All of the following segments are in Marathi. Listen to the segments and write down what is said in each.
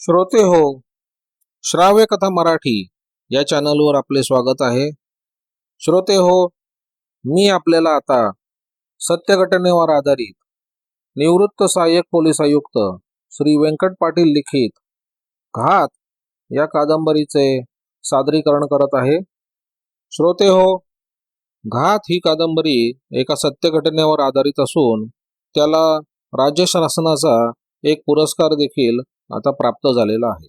श्रोते हो श्राव्य कथा मराठी या चॅनलवर आपले स्वागत आहे. श्रोते हो मी आपल्याला आता सत्य घटनेवर आधारित निवृत्त सहाय्यक पोलीस आयुक्त श्री व्यंकट पाटील लिखित घात या कादंबरीचे सादरीकरण करत आहे. श्रोते हो घात ही कादंबरी एका सत्य घटनेवर आधारित असून त्याला राज्य शासनाचा एक पुरस्कार देखील आता प्राप्त झालेला आहे.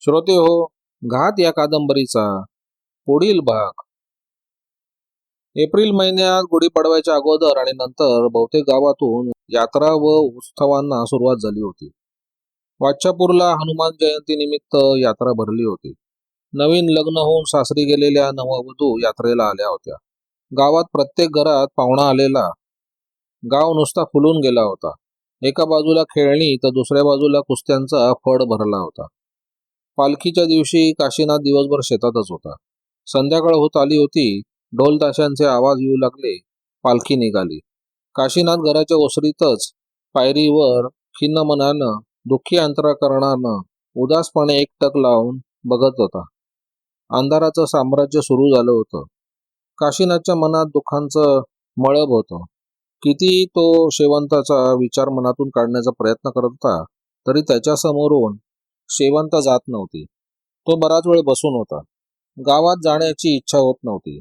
श्रोते हो घात या कादंबरीचा पुढील भाग. एप्रिल महिन्यात गुढीपाडव्याच्या अगोदर आणि नंतर बहुतेक गावातून यात्रा व उत्सवांना सुरुवात झाली होती. वाच्छापूरला हनुमान जयंती निमित्त यात्रा भरली होती. नवीन लग्न होऊन सासरी गेलेल्या नववधू यात्रेला आल्या होत्या. गावात प्रत्येक घरात पाहुणा आलेला. गाव नुसता फुलून गेला होता. एका बाजूला खेळणी तर दुसऱ्या बाजूला कुस्त्यांचा फड भरला होता. पालखीच्या दिवशी काशीनाथ दिवसभर शेतातच होता. संध्याकाळ होत आली होती ढोल ताशांचे आवाज येऊ लागले पालखी निघाली. काशीनाथ घराच्या ओसरीतच पायरीवर खिन्न मनानं दुःखी अंतराकरणानं उदासपणे एकटक लावून बघत होता. अंधाराचं साम्राज्य सुरू झालं होतं. काशीनाथच्या मनात दुःखांचं मळब होतं. किती तो शेवंताचा विचार मनातून काढण्याचा प्रयत्न करत होता तरी त्याच्या समोरून शेवंत जात नव्हती. तो बराच वेळ बसून होता. गावात जाण्याची इच्छा होत नव्हती.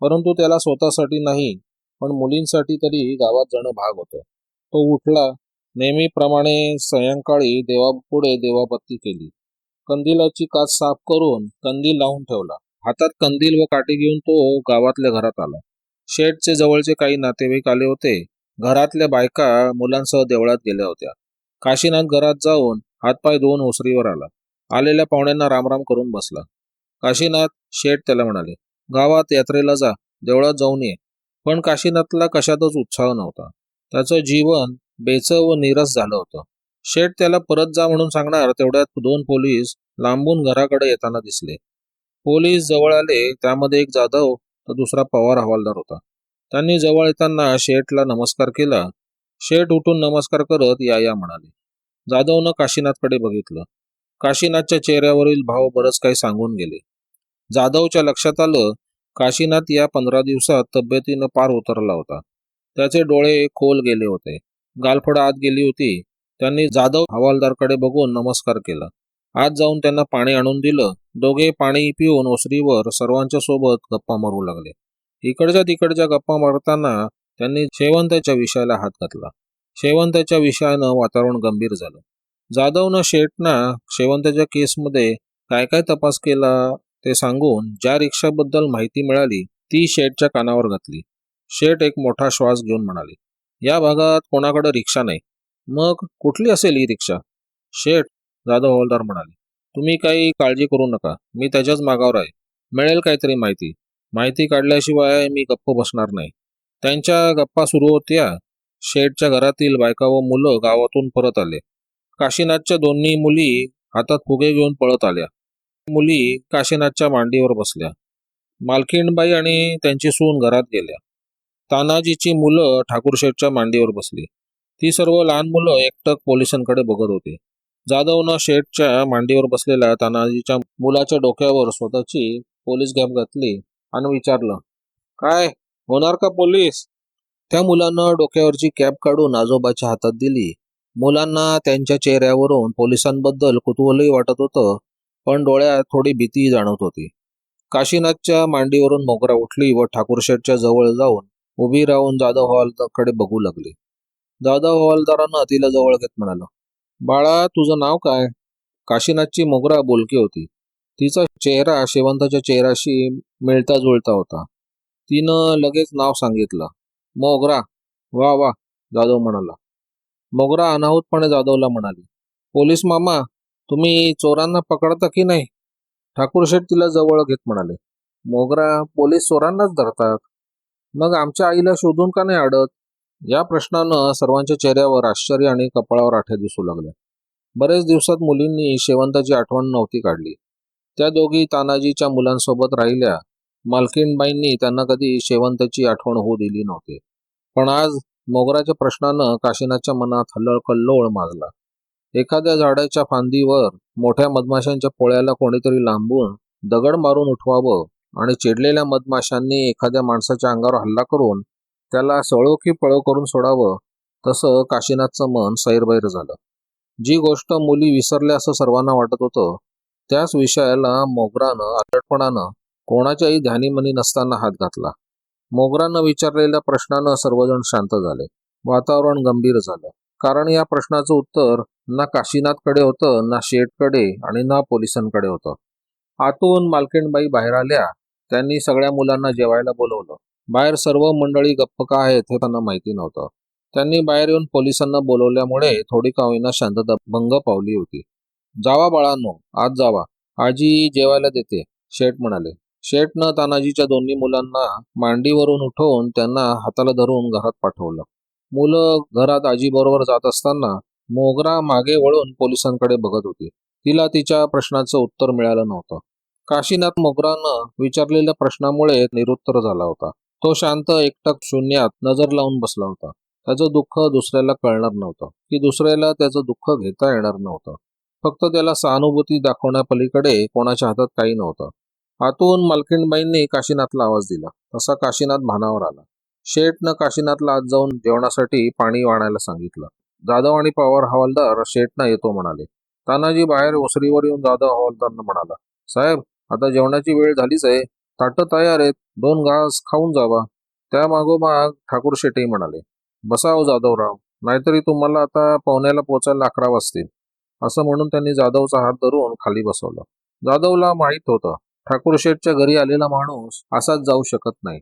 परंतु त्याला स्वतःसाठी नाही पण मुलींसाठी तरी गावात जाणं भाग होतं. तो उठला नेहमीप्रमाणे सायंकाळी देवापुढे देवाबत्ती केली. कंदिलाची काच साफ करून कंदील लावून ठेवला. हातात कंदील व काठी घेऊन तो गावातल्या घरात आला. शेठचे जवळचे काही नातेवाईक आले होते. घरातल्या बायका मुलांसह देवळात गेल्या होत्या. काशीनाथ घरात जाऊन हातपाय धुवून ओसरीवर आला. आलेल्या पाहुण्यांना रामराम करून बसला. काशीनाथ शेठ त्याला म्हणाले गावात यात्रेला जा देवळात जाऊन ये. पण काशीनाथला कशातच उत्साह नव्हता. त्याचं जीवन बेचव व निरस झालं होतं. शेठ त्याला परत जा म्हणून सांगणार तेवढ्यात दोन पोलीस लांबून घराकडे येताना दिसले. पोलीस जवळ आले त्यामध्ये एक जाधव तर दुसरा पवार हवालदार होता. त्यांनी जवळ येताना शेठला नमस्कार केला. शेठ उठून नमस्कार करत या या म्हणाले. जाधवनं काशीनाथकडे बघितलं. काशीनाथच्या चेहऱ्यावरील भाव बरंच काही सांगून गेले. जाधवच्या लक्षात आलं काशीनाथ या पंधरा दिवसात तब्येतीनं पार उतरला होता. त्याचे डोळे खोल गेले होते. गालफड आत गेली होती. त्यांनी जाधव हवालदारकडे बघून नमस्कार केला. आत जाऊन त्यांना पाणी आणून दिलं. दोघे पाणी पिऊन ओसरीवर सर्वांच्या सोबत गप्पा मारू लागले. इकडच्या तिकडच्या गप्पा मारताना त्यांनी शेवंताच्या विषयाला हात घातला. शेवंताच्या विषयानं वातावरण गंभीर झालं. जाधवनं शेठना शेवंताच्या केसमध्ये काय काय तपास केला ते सांगून ज्या रिक्षाबद्दल माहिती मिळाली ती शेठच्या कानावर घातली. शेठ एक मोठा श्वास घेऊन म्हणाले या भागात कोणाकडे रिक्षा नाही. मग कुठली असेल ही रिक्षा? शेठ जाधव हवालदार म्हणाले तुम्ही काही काळजी करू नका मी त्याच्याच मागावर आहे. मिळेल काहीतरी माहिती. माहिती काढल्याशिवाय मी गप्प बसणार नाही. त्यांच्या गप्पा सुरू होत्या. शेठच्या घरातील बायका व मुलं गावातून परत आले. काशीनाथच्या दोन्ही मुली हातात फुगे घेऊन पळत आल्या. मुली काशीनाथच्या मांडीवर बसल्या. मालकीणबाई आणि त्यांची सून घरात गेल्या. तानाजीची मुलं ठाकूरशेठच्या मांडीवर बसली. ती सर्व लहान मुलं एकटक पोलिसांकडे बघत होती. जाधवनं शेठच्या मांडीवर बसलेल्या तानाजीच्या मुलाच्या डोक्यावर स्वतःची पोलीस गॅप घातली आणि विचारलं काय होणार का पोलीस? त्या मुलानं डोक्यावरची कॅप काढून आजोबाच्या हातात दिली. मुलांना त्यांच्या चेहऱ्यावरून पोलिसांबद्दल कुतूहलही वाटत होतं पण डोळ्यात थोडी भीतीही जाणवत होती. काशीनाथच्या मांडीवरून मोगरा उठली व ठाकूर शेठच्या जवळ जाऊन उभी राहून जाधव हवालदारकडे बघू लागली. जाधव हवालदारानं तिला जवळ घेत म्हणाला बाळा तुझं नाव काय? काशीनाथची मोगरा बोलकी होती. तिचा चेहरा शेवंताच्या चेहऱ्याशी मिळता जुळता होता. तिनं लगेच नाव सांगितलं. मोगरा. वा वा जाधव म्हणाला. मोगरा अनाहूतपणे जाधवला म्हणाली. पोलीस मामा तुम्ही चोरांना पकडता की नाही? ठाकूरशेठ तिला जवळ घेत म्हणाले. मोगरा पोलीस चोरांनाच धरतात. मग आमच्या आईला शोधून का नाही अडत या प्रश्नानं सर्वांच्या चेहऱ्यावर आश्चर्य आणि कपाळावर आठ्या दिसू लागल्या बरेच दिवसात मुलींनी शेवंताची आठवण नव्हती काढली. त्या दोघी तानाजीच्या मुलांसोबत राहिल्या. मालकीणबाईंनी त्यांना कधी शेवंताची आठवण होऊ दिली नव्हती. पण आज मोगराच्या प्रश्नानं काशीनाथच्या मनात हल्लळ कल्लोळ माजला. एखाद्या झाडाच्या फांदीवर मोठ्या मधमाशांच्या पोळ्याला कोणीतरी लांबून दगड मारून उठवावं आणि चिडलेल्या मधमाशांनी एखाद्या माणसाच्या अंगावर हल्ला करून त्याला सळो की पळो करून सोडावं तसं काशीनाथचं मन सैरबैर झालं. जी गोष्ट मुली विसरल्या असं सर्वांना वाटत होतं त्याच विषयाला मोगरानं अलटपणानं कोणाच्याही ध्यानीमनी नसताना हात घातला. मोगरानं विचारलेल्या प्रश्नानं सर्वजण शांत झाले. वातावरण गंभीर झालं. कारण या प्रश्नाचं उत्तर ना काशीनाथकडे होतं ना शेठकडे आणि ना पोलिसांकडे होतं. आतून मालकीणबाई बाहेर आल्या त्यांनी सगळ्या मुलांना जेवायला बोलवलं. बाहेर सर्व मंडळी गप्प का आहेत हे त्यांना माहिती नव्हतं. त्यांनी बाहेर येऊन पोलिसांना बोलवल्यामुळे थोडी का होईना शांतता भंग पावली होती. जावा बाळांनो आज जावा. आजी जेवायला देते शेठ म्हणाले. शेठनं तानाजीच्या दोन्ही मुलांना मांडीवरून उठवून त्यांना हाताला धरून घरात पाठवलं. मुलं घरात आजीबरोबर जात असताना मोगरा मागे वळून पोलिसांकडे बघत होती. तिला तिच्या प्रश्नाचं उत्तर मिळालं नव्हतं. काशीनाथ मोगरानं विचारलेल्या प्रश्नामुळे निरुत्तर झाला होता. तो शांत एकटक शून्यात नजर लावून बसला होता. त्याचं दुःख दुसऱ्याला कळणार नव्हतं की दुसऱ्याला त्याचं दुःख घेता येणार नव्हतं. फक्त त्याला सहानुभूती दाखवण्यापलीकडे कोणाच्या हातात काही नव्हतं. आतून मालकीणबाईंनी काशीनाथला आवाज दिला. तसा काशीनाथ भानावर आला. शेठनं काशीनाथला आज जाऊन जेवणासाठी पाणी वाणायला सांगितलं. जाधव आणि पवार हवालदार शेठना येतो म्हणाले. तानाजी बाहेर ओसरीवर येऊन जाधव हवालदारनं म्हणाला साहेब आता जेवणाची वेळ झालीच आहे. ताटं तयार आहेत दोन घास खाऊन जावा. त्यामागोमाग ठाकूर शेठही म्हणाले बसाव जाधवराव नाहीतरी तुम्हाला आता पाहुण्याला पोचायला अकरा वाजतील. असं म्हणून त्यांनी जाधवचा हात धरून खाली बसवलं. जाधवला माहीत होतं ठाकूर शेठच्या घरी आलेला माणूस असाच जाऊ शकत नाही.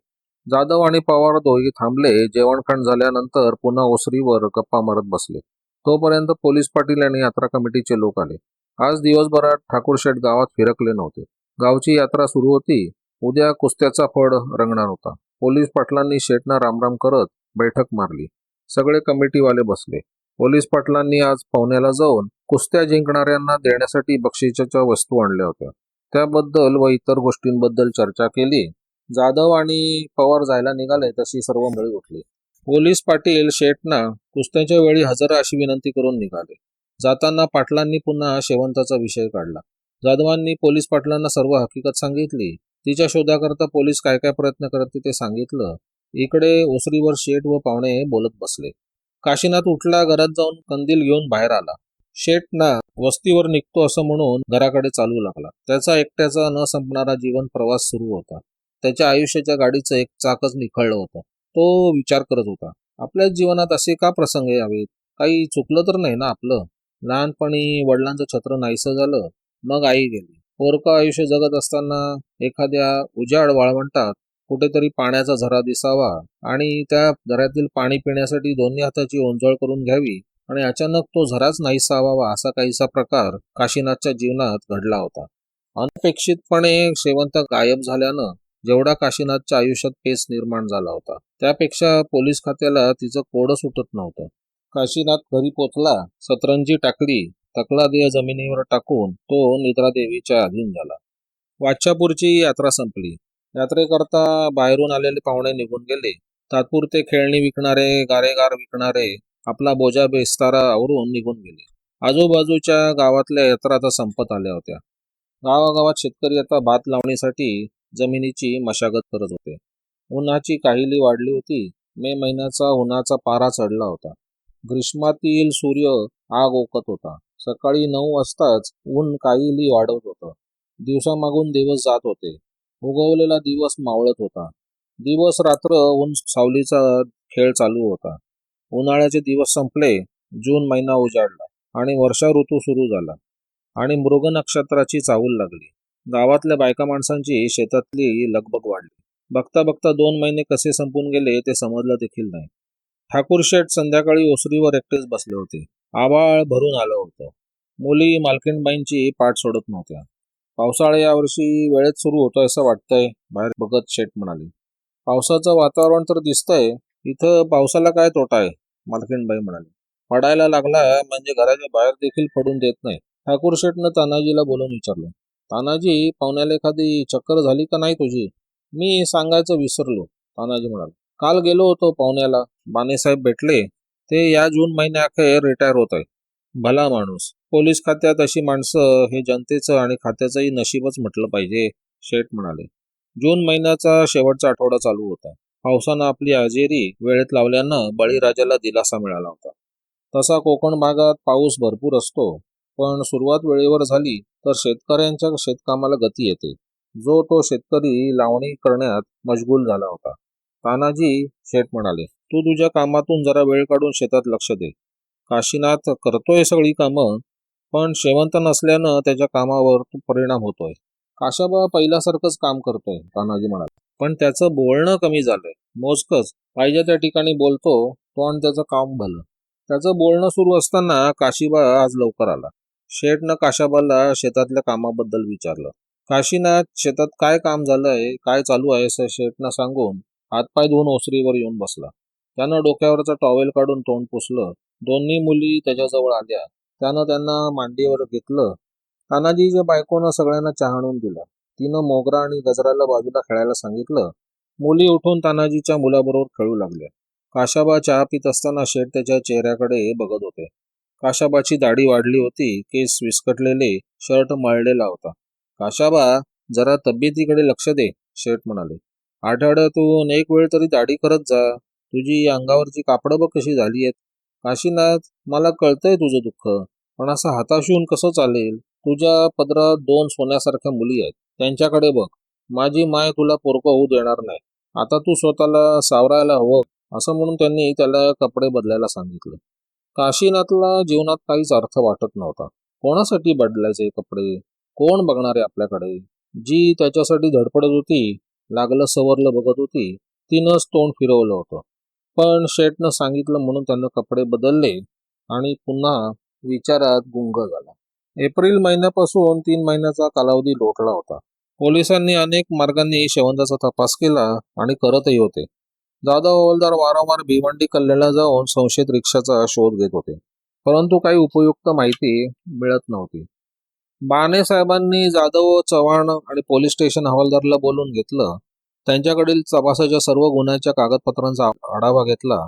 जाधव आणि पवार दोघे थांबले जेवणखाण झाल्यानंतर पुन्हा ओसरीवर गप्पा मारत बसले. तोपर्यंत पोलीस पाटील आणि यात्रा कमिटीचे लोक आले. आज दिवसभरात ठाकूर शेठ गावात फिरकले नव्हते. गावची यात्रा सुरू होती उद्या कुस्त्याचा फड रंगणार होता. पोलीस पाटलांनी शेठना रामराम करत बैठक मारली. सगळे कमिटीवाले बसले. पोलीस पाटलांनी आज पाहुण्याला जाऊन कुस्त्या जिंकणाऱ्यांना देण्यासाठी बक्षिसाच्या वस्तू आणल्या होत्या. त्याबद्दल व इतर गोष्टींबद्दल चर्चा केली. जाधव आणि पवार जायला निघाले तशी सर्व मळी उठली. पोलीस पाटील शेठना कुस्त्याच्या वेळी हजर अशी विनंती करून निघाले. जाताना पाटलांनी पुन्हा शेवंताचा विषय काढला. जाधवांनी पोलीस पाटलांना सर्व हकीकत सांगितली. तिच्या शोधाकरता पोलीस काय काय प्रयत्न करत ते सांगितलं. इकडे ओसरीवर शेठ व पाहुणे बोलत बसले. काशीनाथ उठला घरात जाऊन कंदील घेऊन बाहेर आला. शेठना वस्तीवर निघतो असं म्हणून घराकडे चालू लागला. त्याचा एकट्याचा न संपणारा जीवन प्रवास सुरू होता. त्याच्या आयुष्याच्या गाडीचं एक चाकच निखळलं होतं. तो विचार करत होता. आपल्याच जीवनात असे का प्रसंग यावेत? काही चुकलं तर नाही ना आपलं? लहानपणी वडिलांचं छत्र नाहीसं झालं मग आई गेली. पोरकं आयुष्य जगत असताना एखाद्या उजाड वाळवंटात कुठेतरी पाण्याचा झरा दिसावा आणि त्या झऱ्यातील पाणी पिण्यासाठी दोन्ही हाताची ओंजळ करून घ्यावी आणि अचानक तो झराच नाहीसा व्हावा असा काहीसा प्रकार काशीनाथच्या जीवनात घडला होता. अनपेक्षितपणे शेवंत गायब झाल्यानं जेवढा काशीनाथच्या आयुष्यात पेच निर्माण झाला होता त्यापेक्षा पोलीस खात्याला तिचं कोडं सुटत नव्हतं. काशीनाथ घरी पोचला सतरंजी टाकली तकला देह जमिनीवर टाकून तो निद्रादेवीच्या अधीन झाला. वाचापूरची यात्रा संपली. यात्रेकरता बाहेरून आलेले पाहुणे निघून गेले. तात्पुरते खेळणी विकणारे गारेगार विकणारे आपला बोजा बेस्तारा आवरून निघून गेले. आजूबाजूच्या गावातल्या यात्रा आता संपत आल्या होत्या. गावागावात शेतकरी आता भात लावणीसाठी जमिनीची मशागत करत होते. उन्हाची काहिली वाढली होती. मे महिन्याचा उन्हाचा पारा चढला होता. ग्रीष्मातील सूर्य आग ओकत होता. सकाळी नऊ वाजताच ऊन काहिली वाढत होतं. दिवसामागून दिवस जात होते. उगवलेला दिवस मावळत होता. दिवस रात्र ऊन सावलीचा खेळ चालू होता. उन्हाळ्याचे दिवस संपले जून महिना उजाडला आणि वर्षा ऋतू सुरू झाला आणि मृग नक्षत्राची चाहूल लागली. गावातल्या बायका माणसांची शेतातली लगबग वाढली. बघता बघता दोन महिने कसे संपून गेले ते समजलं देखील नाही. ठाकूर शेठ संध्याकाळी ओसरीवर एकटेच बसले होते. आभाळ भरून आलं होतं. मुली मालकीणबाईंची पाठ सोडत नव्हत्या. पावसाळा यावर्षी वेळेत सुरू होतोय असं वाटतंय बाहेर बघत शेठ म्हणाली. पावसाचं वातावरण तर दिसतंय इथं पावसाला काय तोटा आहे? मालकीणबाई म्हणाली. पडायला लागला म्हणजे घराच्या बाहेर देखील पडून देत नाही. ठाकूर शेठनं तानाजीला बोलून विचारलं. तानाजी पाहुण्याला एखादी चक्कर झाली का नाही तुझी? मी सांगायचं विसरलो तानाजी म्हणाला. काल गेलो होतो पाहुण्याला. बानेसाहेब भेटले. ते या जून महिन्याखेर रिटायर होत आहे भला माणूस. पोलीस खात्यात अशी माणसं हे जनतेचं आणि खात्याचंही नशीबच म्हटलं पाहिजे शेठ म्हणाले. जून महिन्याचा शेवटचा आठवडा चालू होता. पावसानं आपली हजेरी वेळेत लावल्यानं बळीराजाला दिलासा मिळाला होता. तसा कोकण भागात पाऊस भरपूर असतो पण सुरुवात वेळेवर झाली तर शेतकऱ्यांच्या शेतकामाला गती येते. जो तो शेतकरी लावणी करण्यात मशगूल झाला होता. तानाजी शेठ म्हणाले तू तुझ्या कामातून जरा वेळ काढून शेतात लक्ष दे. काशीनाथ करतोय सगळी कामं पण शेवंत नसल्यानं त्याच्या कामावर परिणाम होतोय. काशाबा पहिल्यासारखंच काम करतोय तानाजी म्हणाला. पण त्याचं बोलणं कमी झालंय. मोजकच. पाहिजे त्या ठिकाणी बोलतो तो आणि त्याचं काम भलं. त्याचं बोलणं सुरू असताना काशीबा आज लवकर आला. शेठनं काशाबाला शेतातल्या कामाबद्दल विचारलं. काशीनाथ शेतात काय काम झालंय काय चालू आहे असं शेठनं सांगून हातपाय धुवून ओसरीवर येऊन बसला. त्यानं डोक्यावरचा टॉवेल काढून तोंड पुसलं. दोन्ही मुली त्याच्याजवळ आल्या. त्यानं त्यांना मांडीवर घेतलं. तानाजीच्या बायकोनं सगळ्यांना चहा आणून दिला. तिनं मोगरा आणि गजराला बाजूला खेळायला सांगितलं. मुली उठून तानाजीच्या मुलाबरोबर खेळू लागल्या. काशाबा चहा पित असताना शेठ त्याच्या चेहऱ्याकडे बघत होते. काशाबाची दाढी वाढली होती. केस विस्कटलेले शर्ट मळलेला होता. काशाबा जरा तब्येतीकडे लक्ष दे शेठ म्हणाले. आठवड्यातून एक वेळ तरी दाढी करत जा. तुझी अंगावरची कापडं बघ कशी झाली आहेत. काशीनाथ मला कळतंय तुझं दुःख पण असं हाताशून कसं चालेल? तुझ्या पदरात दोन सोन्यासारख्या मुली आहेत. त्यांच्याकडे बघ. माझी माय तुला पोरकं होऊ देणार नाही. आता तू स्वतःला सावरायला हवं असं म्हणून त्यांनी त्याला कपडे बदलायला सांगितले. काशीनाथला जीवनात काहीच अर्थ वाटत नव्हता. कोणासाठी बदलायचे कपडे? कोण बघणारे आपल्याकडे? जी त्याच्यासाठी धडपडत होती लागलं सवरलं बघत होती तिनंच तोंड फिरवलं होतं. पण शेठनं सांगितलं म्हणून त्यानं कपडे बदलले आणि पुन्हा विचारात गुंग झाला. एप्रिल महिन्यापासून तीन महिन्याचा कालावधी लोटला होता. पोलिसांनी अनेक मार्गांनी शेवंताचा तपास केला आणि करतही होते. जाधव हवालदार वारंवार भिवंडी कल्ल्याला जाऊन संशयित रिक्षाचा शोध घेत होते. परंतु काही उपयुक्त माहिती मिळत नव्हती. बाणे साहेबांनी जाधव चव्हाण आणि पोलीस स्टेशन हवालदारला बोलून घेतलं त्यांच्याकडील तपासाच्या सर्व गुन्ह्याच्या कागदपत्रांचा आढावा घेतला.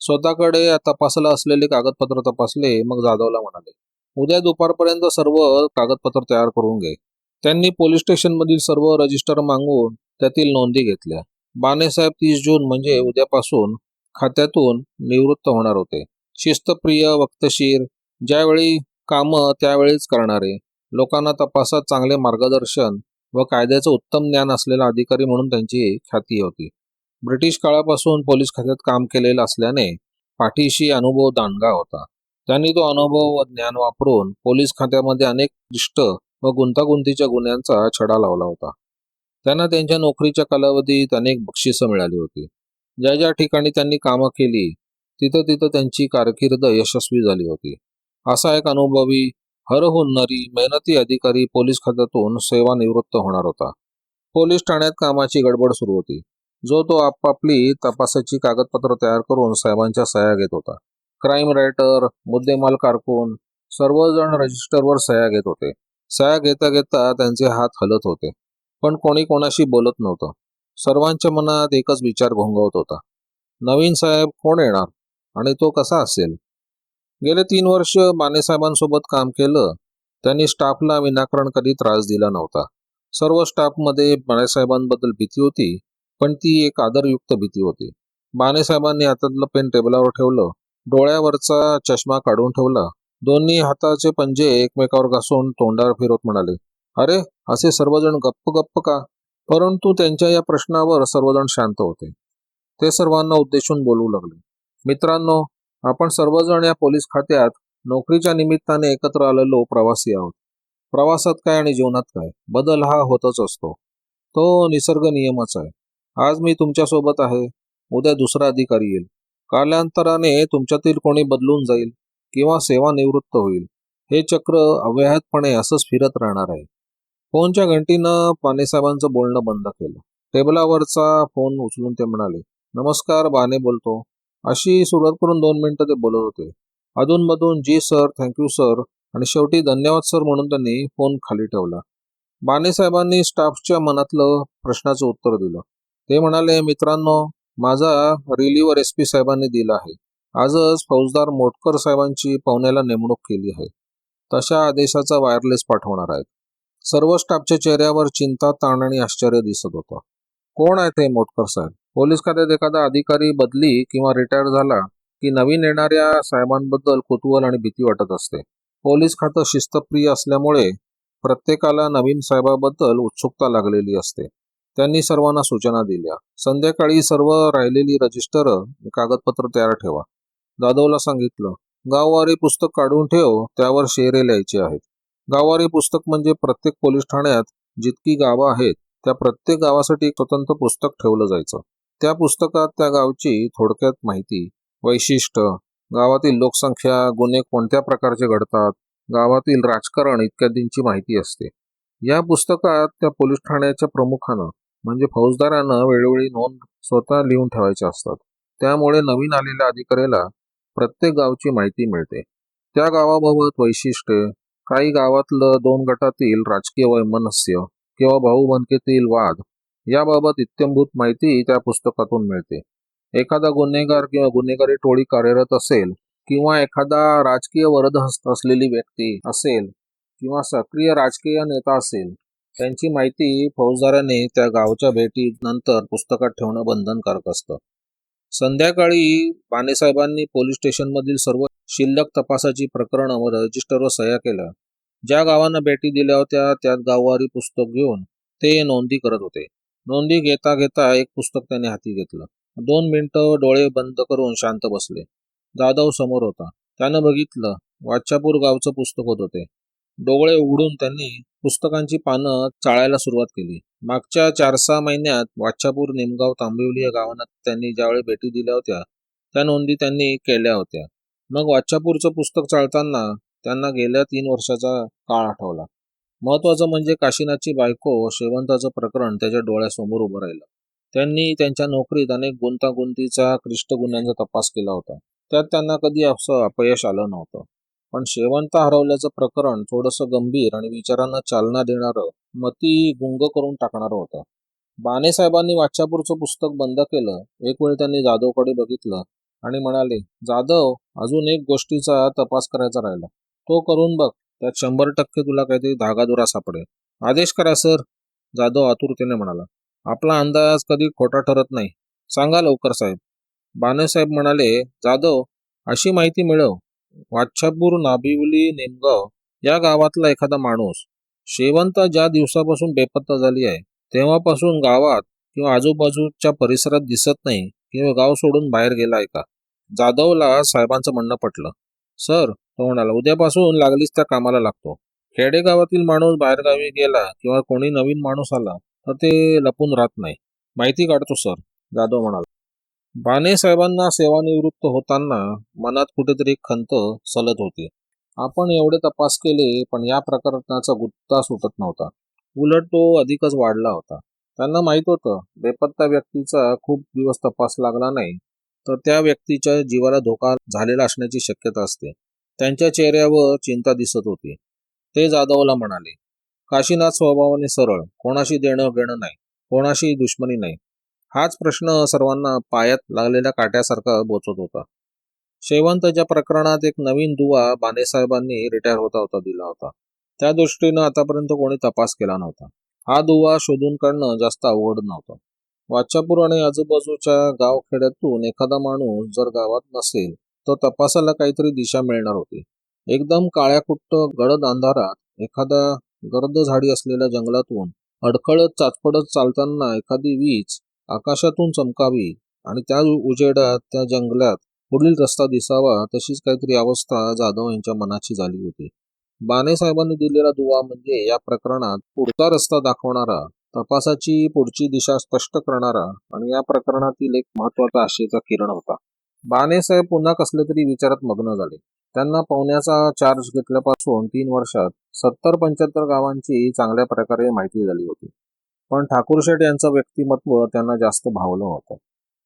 स्वतःकडे तपासाला असलेले कागदपत्र तपासले मग जाधवला म्हणाले उद्या दुपारपर्यंत सर्व कागदपत्र तयार करून घे. त्यांनी पोलीस स्टेशनमधील सर्व रजिस्टर मागून त्यातील नोंदी घेतल्या. बाणेसाहेब तीस जून म्हणजे उद्यापासून खात्यातून निवृत्त होणार होते. शिस्तप्रिय वक्तशीर ज्यावेळी कामं त्यावेळीच करणारे. लोकांना तपासात चांगले मार्गदर्शन व कायद्याचं उत्तम ज्ञान असलेला अधिकारी म्हणून त्यांची ख्याती होती. ब्रिटिश काळापासून पोलीस खात्यात काम केलेलं असल्याने पाठीशी अनुभव दांडगा होता. त्यांनी तो अनुभव व ज्ञान वापरून पोलीस खात्यामध्ये अनेक क्लिष्ट व गुंतागुंतीच्या गुन्ह्यांचा छडा लावला होता. त्यांना त्यांच्या नोकरीच्या कालावधीत अनेक बक्षिसं मिळाली होती. ज्या ज्या ठिकाणी त्यांनी कामं केली तिथं तिथं त्यांची कारकीर्द यशस्वी झाली होती. असा एक अनुभवी हरहुन्नरी हो मेहनती अधिकारी पोलीस खात्यातून सेवानिवृत्त होणार होता. पोलीस ठाण्यात कामाची गडबड सुरू होती. जो तो आपापली तपासाची कागदपत्र तयार करून साहेबांच्या सह्या घेत होता. क्राईम रायटर मुद्देमाल कारकून सर्वजण रजिस्टरवर सह्या घेत होते. सह्या घेता घेता त्यांचे हात हलत होते. पण कोणी कोणाशी बोलत नव्हतं. सर्वांच्या मनात एकच विचार घोंगवत होता. नवीन साहेब कोण येणार? आणि तो कसा असेल? गेले तीन वर्ष मानेसाहेबांसोबत काम केलं. त्यांनी स्टाफला विनाकारण कधी त्रास दिला नव्हता. सर्व स्टाफमध्ये मानेसाहेबांबद्दल भीती होती पण ती एक आदरयुक्त भीती होती. मानेसाहेबांनी हातातलं पेन टेबलावर ठेवलं डोळ्यावरचा चष्मा काढून ठेवला. दोन्ही हाताचे पंजे एकमेकावर घासून तोंडावर फिरवत म्हणाले अरे असे सर्वजण गप्प गप्प का? परंतु त्यांच्या या प्रश्नावर सर्वजण शांत होते. ते सर्वांना उद्देशून बोलू लागले. मित्रांनो आपण सर्वजण या पोलीस खात्यात नोकरीच्या निमित्ताने एकत्र आलेलो प्रवासी आहोत. प्रवासात काय आणि जीवनात काय? बदल हा होतच असतो. तो निसर्ग नियमच आहे. आज मी तुमच्यासोबत आहे. उद्या दुसरा अधिकारी येईल. कालांतराने तुमच्यातील कोणी बदलून जाईल किंवा सेवानिवृत्त होईल. हे चक्र अव्याहतपणे असंच फिरत राहणार आहे. फोनच्या घंटीनं पानेसाहेबांचं बोलणं बंद केलं. टेबलावरचा फोन उचलून ते म्हणाले नमस्कार बाने बोलतो. अशी सुरुवात करून दोन मिनिटं ते बोलत होते. अधूनमधून जी सर थँक्यू सर. आणि शेवटी धन्यवाद सर म्हणून त्यांनी फोन खाली ठेवला. बाने साहेबांनी स्टाफच्या मनातलं प्रश्नाचं उत्तर दिलं. ते म्हणाले मित्रांनो माझा रिलीवर एस पी साहेबांनी दिला आहे. आजच फौजदार मोटकर साहेबांची पाहुण्याला नेमणूक केली आहे. तशा आदेशाचा वायरलेस पाठवणार आहेत. सर्व स्टाफच्या चेहऱ्यावर चिंता ताण आणि आश्चर्य दिसत होतं. कोण आहेत हे मोटकर साहेब? पोलीस खात्यात एखादा अधिकारी बदली किंवा रिटायर झाला की नवीन येणाऱ्या साहेबांबद्दल कुतूहल आणि भीती वाटत असते. पोलीस खातं शिस्तप्रिय असल्यामुळे प्रत्येकाला नवीन साहेबाबद्दल उत्सुकता लागलेली असते. त्यांनी सर्वांना सूचना दिल्या. संध्याकाळी सर्व राहिलेली रजिस्टर कागदपत्र तयार ठेवा. जाधवला सांगितलं गाववारी पुस्तक काढून ठेव त्यावर शेरे लिहायचे आहेत. गाववारी पुस्तक म्हणजे प्रत्येक पोलीस ठाण्यात जितकी गावं आहेत त्या प्रत्येक गावासाठी एक स्वतंत्र पुस्तक ठेवलं जायचं. त्या पुस्तकात त्या गावची थोडक्यात माहिती. वैशिष्ट्य. गावातील लोकसंख्या गुन्हे कोणत्या प्रकारचे घडतात गावातील राजकारण इत्यादींची माहिती असते. या पुस्तकात त्या पोलीस ठाण्याच्या प्रमुखानं म्हणजे फौजदारानं वेळोवेळी नोंद स्वतः लिहून ठेवायच्या असतात. त्यामुळे नवीन आलेल्या अधिकाऱ्याला प्रत्येक गावची माहिती मिळते. त्या गावाबाबत वैशिष्ट्ये. काही गावातलं दोन गटातील राजकीय वैमनस्य किंवा भाऊबंदकीतील वाद. याबाबत इत्यंभूत माहिती त्या पुस्तकातून मिळते. एखादा गुन्हेगार किंवा गुन्हेगारी टोळी कार्यरत असेल किंवा एखादा राजकीय वरदहस्त असलेली व्यक्ती असेल किंवा सक्रिय राजकीय नेता असेल त्यांची माहिती फौजदाराने त्या गावच्या भेटीनंतर पुस्तकात ठेवणं बंधनकारक असतं. संध्याकाळी बाणेसाहेबांनी पोलीस स्टेशनमधील सर्व शिल्लक तपासाची प्रकरणं व रजिस्टरवर सह्या केल्या. ज्या गावांना भेटी दिल्या होत्या त्यात गाववारी पुस्तक घेऊन ते नोंदी करत होते. नोंदी घेता घेता एक पुस्तक त्याने हाती घेतलं. दोन मिनिटं डोळे बंद करून शांत बसले. जाधव समोर होता. त्यानं बघितलं वाचापूर गावचं पुस्तक होतं ते डोळे उघडून त्यांनी पुस्तकांची पानं चाळायला सुरुवात केली. मागच्या चार सहा महिन्यात वाचापूर निमगाव तांबिवली या गावांना त्यांनी ज्यावेळी भेटी दिल्या होत्या त्या नोंदी त्यांनी केल्या होत्या. मग वाचापूरचं पुस्तक चाळताना त्यांना गेल्या तीन वर्षाचा काळ आठवला. महत्वाचं म्हणजे काशीनाथची बायको शेवंताचं प्रकरण त्याच्या डोळ्यासमोर उभं राहिलं. त्यांनी त्यांच्या नोकरीत अनेक गुंतागुंतीचा क्लिष्ट गुन्ह्यांचा तपास केला होता. त्यात त्यांना कधी असं अपयश आलं नव्हतं. पण शेवंत हरवल्याचं प्रकरण थोडंसं गंभीर आणि विचारांना चालना देणारं मती गुंग करून टाकणारं होतं. बाणे साहेबांनी वाचापूरचं पुस्तक बंद केलं. एक वेळ त्यांनी जाधवकडे बघितलं आणि म्हणाले जाधव अजून एक गोष्टीचा तपास करायचा राहिला. तो करून बघ. त्यात शंभर टक्के तुला काहीतरी धागादुरा सापडेल. आदेश करा सर जाधव आतुरतेने म्हणाला. आपला अंदाज कधी खोटा ठरत नाही. सांगा लवकर साहेब. बाणेसाहेब म्हणाले जाधव अशी माहिती मिळव. वाच्छापूर नाबिवली नेमगाव या गावातला एखादा माणूस शेवंत ज्या दिवसापासून बेपत्ता झाली आहे तेव्हापासून गावात किंवा आजूबाजूच्या परिसरात दिसत नाही किंवा गाव सोडून बाहेर गेलाय का? जाधवला साहेबांचं म्हणणं पटलं. सर तो म्हणाला उद्यापासून लागलीच त्या कामाला लागतो. खेडेगावातील माणूस बाहेरगावी गेला किंवा कोणी नवीन माणूस आला तर ते लपून राहत नाही. माहिती काढतो सर. जाधव म्हणाला. बाणे साहेबांना सेवानिवृत्त होताना मनात कुठेतरी खंत सलत होती. आपण एवढे तपास केले पण या प्रकरणाचा गुत्ता सुटत नव्हता. उलट तो अधिकच वाढला होता. त्यांना माहीत होतं बेपत्ता व्यक्तीचा खूप दिवस तपास लागला नाही तर त्या व्यक्तीच्या जीवाला धोका झालेला असण्याची शक्यता असते. त्यांच्या चेहऱ्यावर चिंता दिसत होती. ते जाधवला म्हणाले काशीनाथ स्वभावाने सरळ कोणाशी देणं घेणं नाही कोणाशी दुश्मनी नाही. हाच प्रश्न सर्वांना पायात लागलेल्या काट्यासारखा बोचत होता. शेवंतच्या प्रकरणात एक नवीन दुवा बाणेसाहेबांनी रिटायर होता होता दिला होता. त्या दृष्टीनं आतापर्यंत कोणी तपास केला नव्हता. हा दुवा शोधून काढणं जास्त अवघड नव्हतं. वाचापूर आणि आजूबाजूच्या गावखेड्यातून एखादा माणूस जर गावात नसेल तर तपासाला काहीतरी दिशा मिळणार होती. एकदम काळ्याकुट्ट गडद अंधारात एखादा गर्द झाडी असलेल्या जंगलातून अडखळत चाचपडत चालताना एखादी वीज आकाशातून चमकावी आणि त्या उजेडात त्या जंगलात पुढील रस्ता दिसावा तशीच काहीतरी अवस्था जाधव यांच्या मनाची झाली होती. बाणे साहेबांनी दिलेला दुवा म्हणजे या प्रकरणात पुढचा रस्ता दाखवणारा तपासाची पुढची दिशा स्पष्ट करणारा आणि या प्रकरणातील एक महत्त्वाचा आशेचा किरण होता. बानेसाहेब पुन्हा कसले तरी विचारात मग्न झाले. त्यांना पाहुण्याचा चार्ज घेतल्यापासून तीन वर्षात सत्तर पंच्याहत्तर गावांची चांगल्या प्रकारे माहिती झाली होती. पण ठाकूरशेठ यांचं व्यक्तिमत्व त्यांना जास्त भावलं होतं.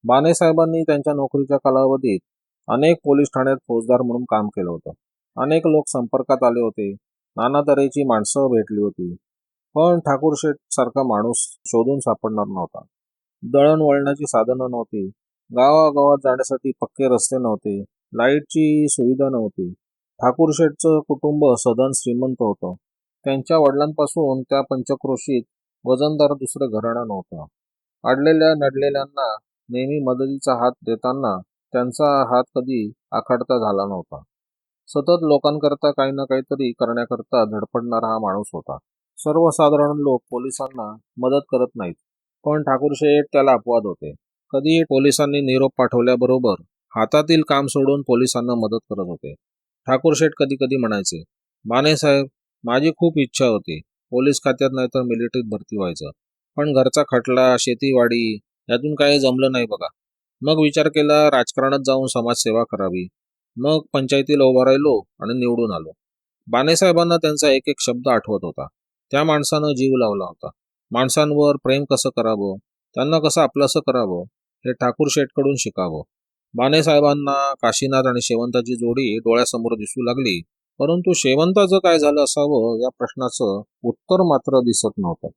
बानेसाहेबांनी त्यांच्या नोकरीच्या कालावधीत अनेक पोलीस ठाण्यात फौजदार म्हणून काम केलं होतं. अनेक लोक संपर्कात आले होते. नाना तऱ्हेची माणसं भेटली होती. पण ठाकूरशेठ सारखा माणूस शोधून सापडणार नव्हता. दळणवळणाची साधनं नव्हती. गावागावात जाण्यासाठी पक्के रस्ते नव्हते. लाईटची सुविधा नव्हती. ठाकूर शेठचं कुटुंब सदन श्रीमंत होतं. त्यांच्या वडिलांपासून त्या पंचक्रोशीत वजनदार दुसरं घराणं नव्हतं. अडलेल्या नडलेल्यांना नेहमी मदतीचा हात देताना त्यांचा हात कधी आखाडता झाला नव्हता. सतत लोकांकरता काही ना काहीतरी करण्याकरता धडपडणारा हा माणूस होता. सर्वसाधारण लोक पोलिसांना मदत करत नाहीत. पण ठाकूर शेठ त्याला अपवाद होते. कधी पोलिसांनी निरोप पाठवल्याबरोबर हातातील काम सोडून पोलिसांना मदत करत होते. ठाकूर शेठ कधी कधी म्हणायचे माने साहेब माझी खूप इच्छा होती पोलीस खात्यात नाही तर मिलिटरीत भरती व्हायचं. पण घरचा खटला शेतीवाडी यातून काही जमलं नाही बघा. मग विचार केला राजकारणात जाऊन समाजसेवा करावी. मग पंचायतीला उभा राहिलो आणि निवडून आलो. बानेसाहेबांना त्यांचा एक एक शब्द आठवत होता. त्या माणसानं जीव लावला होता. माणसांवर प्रेम कसं करावं? त्यांना कसं आपलंसं करावं? हे ठाकूर शेठकडून शिकावं. बानेसाहेबांना काशीनाथ आणि शेवंताची जोडी डोळ्यासमोर दिसू लागली. परंतु शेवंताचं काय झालं असावं या प्रश्नाचं उत्तर मात्र दिसत नव्हतं.